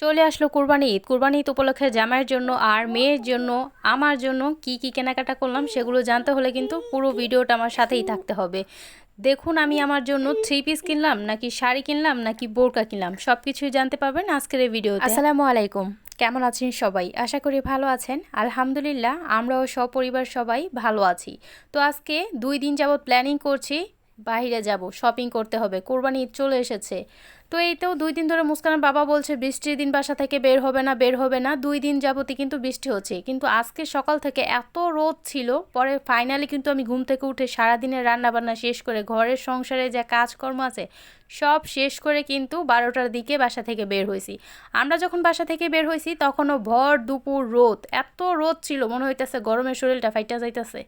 চলে আসলো কুরবানি ঈদ। কুরবানি ঈদ উপলক্ষে জামাইয়ের জন্য আর মেয়ের জন্য, আমার জন্য কি কি কেনাকাটা করলাম সেগুলো জানতে হলে কিন্তু পুরো ভিডিওটা আমার সাথেই থাকতে হবে। দেখুন আমি আমার জন্য থ্রি পিস কিনলাম, নাকি শাড়ি কিনলাম, নাকি বোরকা কিনলাম সব কিছুই জানতে পারবেন আজকের এই ভিডিওতে। আসসালামু আলাইকুম, কেমন আছেন সবাই? আশা করি ভালো আছেন। আলহামদুলিল্লাহ, আমরাও সপরিবার সবাই ভালো আছি। তো আজকে দুই দিন যাবৎ প্ল্যানিং করছি, বাইরে যাব শপিং করতে হবে। কোরবানি ঈদ চলে এসেছে। তো এই তো দুই দিন ধরে মুস্কানের বাবা বলছে, বৃষ্টির দিন বাসা থেকে বের হবে না, বের হবে না। দুই দিন যাবতই কিন্তু বৃষ্টি হচ্ছে। কিন্তু আজকে সকাল থেকে এত রোদ ছিল, পরে ফাইনালি কিন্তু আমি ঘুম থেকে উঠে সারাদিনের রান্নাবান্না শেষ করে ঘরের সংসারে যা কাজকর্ম আছে, সব শেষ করে কিন্তু বারোটার দিকে বাসা থেকে বের হয়েছি। আমরা যখন বাসা থেকে বের হয়েছি, তখনও ভর দুপুর রোদ। এত রোদ ছিল, মনে হইতেছে গরমের শরীরটা ফাইটা যাইতেছে।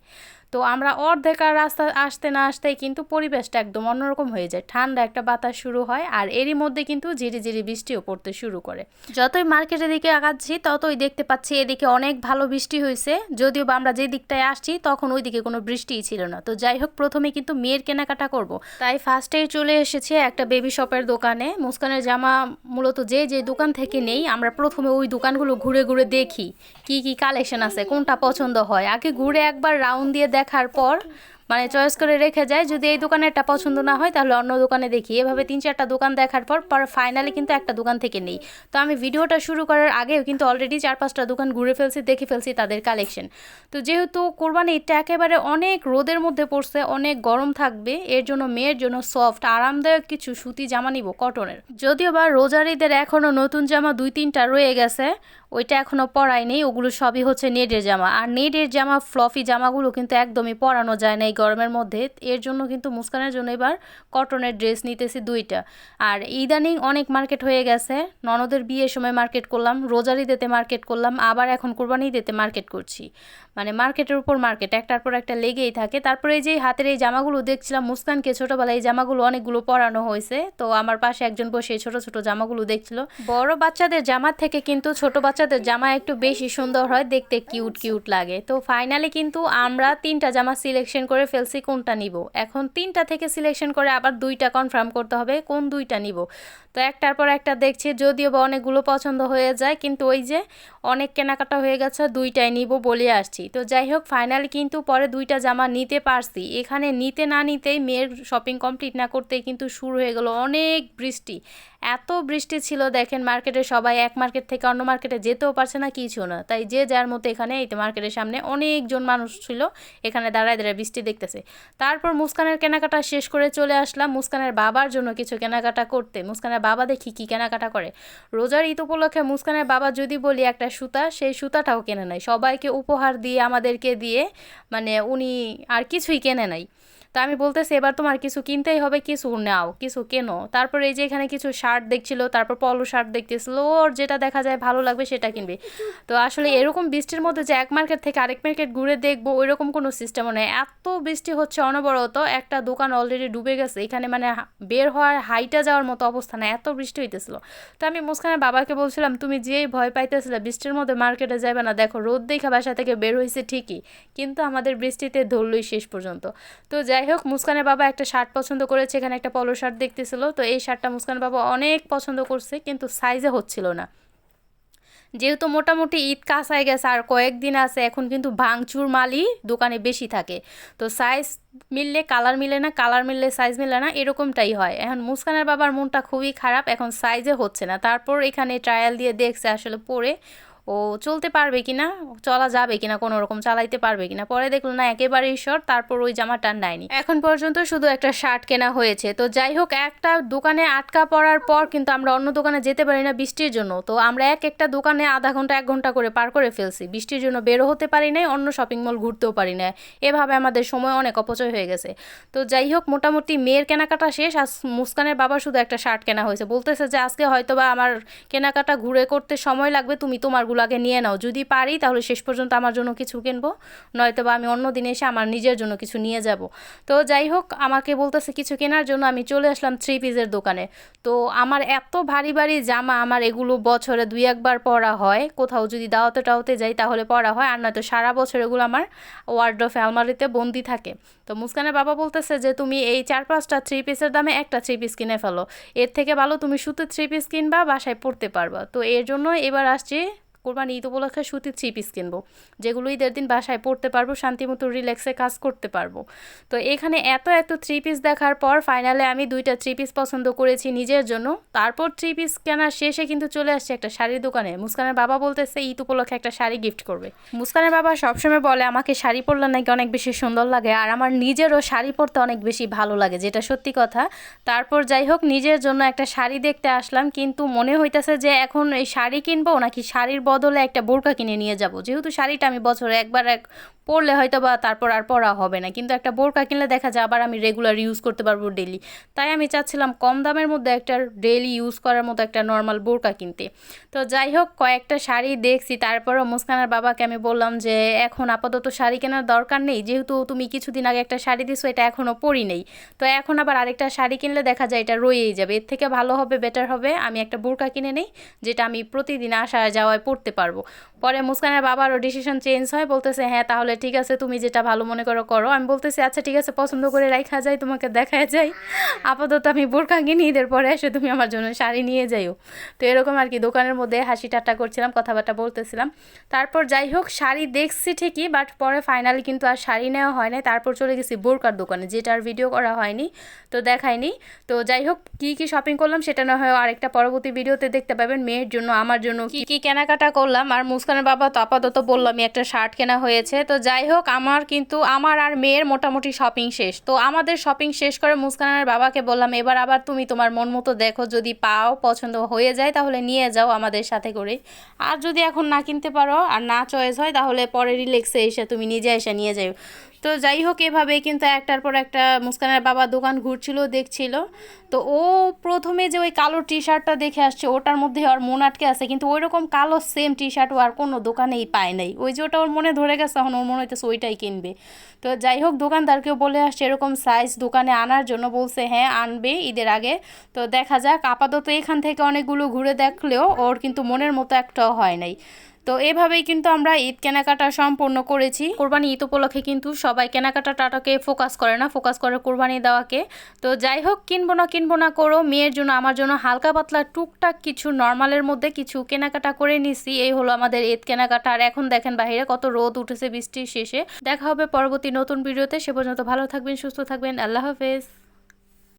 তো আমরা অর্ধেক আর রাস্তা আসতে না আসতেই কিন্তু পরিবেশটা একদম অন্যরকম হয়ে যায়। ঠান্ডা একটা বাতাস শুরু হয় আর এরই মধ্যে কিন্তু ঝিরি ঝিরি বৃষ্টিও পড়তে শুরু করে। যতই মার্কেটের দিকে আগাচ্ছি, ততই দেখতে পাচ্ছি এদিকে অনেক ভালো বৃষ্টি হয়েছে। যদিও বা আমরা যে দিকটায় আসছি, তখন ওই দিকে কোনো বৃষ্টিই ছিল না। তো যাই হোক, প্রথমে কিন্তু মেয়ের কেনাকাটা করব। তাই ফার্স্টেই চলে এসেছে একটা বেবি শপের দোকানে। মুস্কানের জামা মূলত যে যে দোকান থেকে নেই, আমরা প্রথমে ওই দোকানগুলো ঘুরে ঘুরে দেখি। কি কি কালেকশন আছে, কোনটা পছন্দ হয়? আগে ঘুরে একবার রাউন্ড দিয়ে দেখার পর মানে চয়েস করে রেখে যায়। যদি এই দোকানেরটা পছন্দ না হয়, তাহলে অন্য দোকানে দেখি। এভাবে তিন চারটা দোকান দেখার পর পর ফাইনালি কিন্তু একটা দোকান থেকে নেই। তো আমি ভিডিওটা শুরু করার আগেও কিন্তু অলরেডি চার পাঁচটা দোকান ঘুরে ফেলছি, দেখে ফেলছি তাদের কালেকশন তো যেহেতু কোরবানি ঈদটা একেবারে অনেক রোদের মধ্যে পড়ছে, অনেক গরম থাকবে, এর জন্য মেয়ের জন্য সফট আরামদায়ক কিছু সুতি জামা নিব কটনের যদিও বা রোজার ঈদের এখনও নতুন জামা দুই তিনটা রয়ে গেছে, ওইটা এখনও পরাই নেই ওগুলো সবই হচ্ছে নেটের জামা। আর নেটের জামা ফ্লফি জামাগুলো কিন্তু একদমই পরানো যায় না গরমের মধ্যে এর জন্য কিন্তু মুস্কানের জন্য এবার কটনের ড্রেস নিতেছি দুইটা। আর ইদানিং অনেক মার্কেট হয়ে গেছে। ননদের বিয়ের সময় মার্কেট করলাম রোজার ঈদেতে মার্কেট করলাম, আবার এখন কোরবানি ঈদেতে মার্কেট করছি। মানে মার্কেটের উপর মার্কেট একটার পর একটা লেগেই থাকে। তারপরে এই যে হাতের এই জামাগুলো দেখছিলাম, মুস্কানকে ছোটোবেলায় এই জামাগুলো অনেকগুলো পরানো হয়েছে। তো আমার পাশে একজন বসে এই ছোট ছোট জামাগুলো দেখছিল। বড় বাচ্চাদের জামার থেকে কিন্তু ছোট বাচ্চাদের জামা একটু বেশি সুন্দর হয়, দেখতে কিউট কিউট লাগে। তো ফাইনালি কিন্তু আমরা তিনটা জামা সিলেকশন করে ফেলছি, কোনটা নিব? এখন তিনটা থেকে সিলেকশন করে আবার দুইটা কনফার্ম করতে হবে, কোন দুইটা নিব? তো একটার পর একটা দেখছি, যদিও বা অনেকগুলো পছন্দ হয়ে যায়, কিন্তু ওই যে অনেক কেনাকাটা হয়ে গেছে, দুইটাই নিব বলে আসছি। তো যাই হোক ফাইনালি কিন্তু পরে দুইটা জামা নিতে পারছি। এখানে নিতে না নিতেই মেয়ের শপিং কমপ্লিট না করতেই কিন্তু শুরু হয়ে গেল অনেক বৃষ্টি। এত বৃষ্টি ছিল, দেখেন মার্কেটে সবাই এক মার্কেট থেকে অন্য মার্কেটে যেতেও পারছে না, কিছু না। তাই যে যার মতো এখানে, এই তো মার্কেটের সামনে অনেকজন মানুষ ছিল, এখানে দাঁড়ায় দাঁড়ায় বৃষ্টি দেখতেছে। তারপর মুস্কানের কেনাকাটা শেষ করে চলে আসলাম মুস্কানের বাবার জন্য কিছু কেনাকাটা করতে। মুস্কানের বাবা দেখি কী কেনাকাটা করে। রোজার ঈদ উপলক্ষে মুস্কানের বাবা যদি বলি একটা সুতা, সেই সুতাটাও কেনে নাই। সবাইকে উপহার দিয়ে আমাদেরকে দিয়ে মানে উনি আর কিছুই কেনে নাই। তা আমি বলতেছি, এবার তোমার কিছু কিনতেই হবে, কিছু নাও, কিছু কেনো। তারপর এই যে এখানে কিছু শার্ট দেখছিল, তারপর পলো শার্ট দেখতেছিল, ওর যেটা দেখা যায় ভালো লাগবে সেটা কিনবে। তো আসলে এরকম বৃষ্টির মধ্যে যে এক মার্কেট থেকে আরেক মার্কেট ঘুরে দেখব ওই রকম কোনো সিস্টেমও নেই। এত বৃষ্টি হচ্ছে অনবরত, একটা দোকান অলরেডি ডুবে গেছে, এখানে মানে বের হওয়ার হাইটা যাওয়ার মতো অবস্থা না এত বৃষ্টি হইতেছিল। তো আমি মুস্কানের বাবাকে বলছিলাম, তুমি যেই ভয় পাইতেছিলে বৃষ্টির মধ্যে মার্কেটে যাবে না, দেখো রোদ দেখা বাসা থেকে বের হয়েছে ঠিকই, কিন্তু আমাদের বৃষ্টিতে ধরলই শেষ পর্যন্ত। তো যাই হোক, মুস্কানের বাবা একটা শার্ট পছন্দ করেছে, এখানে একটা পলো শার্ট দেখতেছিল। তো এই শার্টটা মুস্কানের বাবা অনেক পছন্দ করছে, কিন্তু সাইজে হচ্ছিল না। যেহেতু মোটামুটি ঈদ কাঁচায় গেছে, আর কয়েকদিন আছে, এখন কিন্তু ভাঙচুর মালই দোকানে বেশি থাকে। তো সাইজ মিললে কালার মিলে না কালার মিললে সাইজ মিলে না, এরকমটাই হয়। এখন মুস্কানের বাবার মনটা খুবই খারাপ, এখন সাইজে হচ্ছে না। তারপর এখানে ট্রায়াল দিয়ে দেখছে আসলে পরে। ও চলতে পারবে কিনা চলা যাবে কিনা কোনো রকম চালাইতে পারবে কিনা পরে দেখল, না, একেবারেই শর্ট তারপর ওই জামাটা নেয়নি। এখন পর্যন্ত শুধু একটা শার্ট কেনা হয়েছে। তো যাই হোক, একটা দোকানে আটকা পড়ার পর কিন্তু আমরা অন্য দোকানে যেতে পারি না বৃষ্টির জন্য। তো আমরা এক একটা দোকানে আধা ঘণ্টা, এক ঘণ্টা করে পার করে ফেলছি। বৃষ্টির জন্য বেরো হতে পারি নাই, অন্য শপিং মল ঘুরতেও পারি না এভাবে আমাদের সময় অনেক অপচয় হয়ে গেছে। তো যাই হোক, মোটামুটি মেয়ের কেনাকাটা শেষ। আর মুস্কানের বাবা শুধু একটা শার্ট কেনা হয়েছে। বলতেছে যে, আজকে হয়তো বা আমার কেনাকাটা ঘুরে করতে সময় লাগবে। তুমি তোমার মালগুলো আগে নিয়ে নাও। যদি পারি, তাহলে শেষ পর্যন্ত আমার জন্য কিছু কিনবো। নয়তো বা আমি অন্য দিন এসে আমার নিজের জন্য কিছু নিয়ে যাব। তো যাই হোক, আমাকে বলতেছে কিছু কেনার জন্য আমি চলে আসলাম থ্রি পিসের দোকানে। তো আমার এত ভারী ভারী জামা আমার এগুলো বছরে দুই একবার পরা হয়। কোথাও যদি দাওয়াতে টাওতে যাই, তাহলে পরা হয়। আর নয়তো সারা বছর এগুলো আমার ওয়ার্ড্রফ আলমারিতে বন্দি থাকে। তো মুস্কানের বাবা বলতেছে যে, তুমি এই চার পাঁচটা থ্রি পিসের দামে একটা থ্রি পিস কিনে ফেলো। এর থেকে ভালো তুমি সুতির থ্রি পিস কিনবা, বাসায় পরতে পারবা। তো এর জন্য এবার আসছি কোরবানি ঈদ উপলক্ষে সুতির থ্রি পিস কিনবো। যেগুলো ঈদের দিন বাসায় পড়তে পারব, শান্তিমতো রিল্যাক্সে কাজ করতে পারব। তো এখানে এত এত থ্রি পিস দেখার পর ফাইনালে আমি দুইটা থ্রি পিস পছন্দ করেছি নিজের জন্য। তারপর থ্রি পিস কেনার শেষে কিন্তু চলে আসছে একটা শাড়ির দোকানে। মুস্কানের বাবা বলতেছে, ঈদ উপলক্ষে একটা শাড়ি গিফট করবে। মুস্কানের বাবা সবসময় বলে, আমাকে শাড়ি পরলে নাকি অনেক বেশি সুন্দর লাগে আর আমার নিজেরও শাড়ি পরতে অনেক বেশি ভালো লাগে। যেটা সত্যি কথা। তারপর যাই হোক, নিজের জন্য একটা শাড়ি দেখতে আসলাম, কিন্তু মনে হইতেছে যে এখন এই শাড়ি কিনবো নাকি শাড়ির বদলে একটা বোরকা কিনে নিয়ে যাব। যেহেতু শাড়িটা আমি বছরে একবার এক পরলে হয়তো বা তারপর আর পরা হবে না। কিন্তু একটা বোরকা কিনলে দেখা যায় আবার আমি রেগুলার ইউজ করতে পারব ডেলি তাই আমি চাচ্ছিলাম কম দামের মধ্যে একটা ডেলি ইউজ করার মতো একটা নর্মাল বোরকা কিনতে। তো যাই হোক, কয়েকটা শাড়ি দেখছি। তারপরও মুস্কানার বাবাকে আমি বললাম যে, এখন আপাতত শাড়ি কেনার দরকার নেই। যেহেতু তুমি কিছুদিন আগে একটা শাড়ি দিছো, এটা এখনও পরি নেই। তো এখন আবার আরেকটা শাড়ি কিনলে দেখা যায় এটা রয়েই যাবে। এর থেকে ভালো হবে বেটার হবে। আমি একটা বোরকা কিনে নেই, যেটা আমি প্রতিদিন আসা যাওয়ায় পরতে পারব। পরে মুস্কানের বাবারও ডিসিশন চেঞ্জ হয়, বলতেছে হ্যাঁ তাহলে ঠিক আছে, তুমি যেটা ভালো মনে করো করো। আমি বলতেছি আচ্ছা ঠিক আছে, পছন্দ করে রাখা যায় তোমাকে দেখা যায় আপাতত আমি বোরকা কিনি ঈদের পরে এসে তুমি আমার জন্য শাড়ি নিয়ে যাইও। তো এরকম আর কি, দোকানের মধ্যে হাসি ঠাট্টা করছিলাম, কথাবার্তা বলতেছিলাম। তারপর যাই হোক, শাড়ি দেখছি ঠিকই বাট পরে ফাইনালি কিন্তু আর শাড়ি নেওয়া হয় নাই। তারপর চলে গেছি বোরকার দোকানে যেটার ভিডিও করা হয়নি, তো দেখায়নি তো যাই হোক, কী কী শপিং করলাম, সেটা না হয় আরেকটা পরবর্তী ভিডিওতে দেখতে পাবেন। মেয়ের জন্য, আমার জন্য, কি কি কেনাকাটা করলাম। আর মুস্কানের বাবা তো আপাতত বললামই একটা শার্ট কেনা হয়েছে। তো যাই হোক, আমার কিন্তু, আমার আর মেয়ের মোটামুটি শপিং শেষ। তো আমাদের শপিং শেষ করে মুস্কানের বাবাকে বললাম, এবার আবার তুমি তোমার মন মতো দেখো, যদি পাও, পছন্দ হয়ে যায়, তাহলে নিয়ে যাও আমাদের সাথে করে আর যদি এখন না কিনতে পারো, আর না চয়েস হয়, তাহলে পরে রিলেক্সে এসে তুমি নিজে এসে নিয়ে যাও তো যাই হোক এভাবে কিন্তু একটার পর একটা মুস্কানের বাবা দোকান ঘুরছিল, দেখছিল। তো ও প্রথমে যে ওই কালো টি শার্টটা দেখে আসছে, ওটার মধ্যে আর মন আটকে আছে, কিন্তু ওই রকম কালো সেম টি শার্ট ও আর কোনো দোকানেই পায় নাই। ওই যে ওটা ওর মনে ধরে গেছে, তখন ওর মনে হইতেছে ওইটাই কিনবে। তো যাই হোক, দোকানদারকেও বলে আসছে, এরকম সাইজ দোকানে আনার জন্য বলছে হ্যাঁ আনবে ঈদের আগে। তো দেখা যাক, আপাতত এখান থেকে অনেকগুলো ঘুরে দেখলেও ওর কিন্তু মনের মতো একটাও হয় নাই। তো এভাবেই কিন্তু আমরা ঈদ কেনাকাটা সম্পূর্ণ করেছি। কোরবানি ঈদ উপলক্ষে কিন্তু সবাই কেনাকাটা টাটাকে ফোকাস করে না ফোকাস করে কোরবানি দেওয়াকে। তো যাই হোক, কিনবো না কিনবো না করো, মেয়ের জন্য, আমার জন্য হালকা পাতলা টুকটাক কিছু নর্মালের মধ্যে কিছু কেনাকাটা করে নিছি। এই হলো আমাদের ঈদ কেনাকাটা। আর এখন দেখেন বাইরে কত রোদ উঠেছে বৃষ্টির শেষে। দেখা হবে পরবর্তী নতুন ভিডিওতে। সে পর্যন্ত ভালো থাকবেন, সুস্থ থাকবেন। আল্লাহ হাফেজ।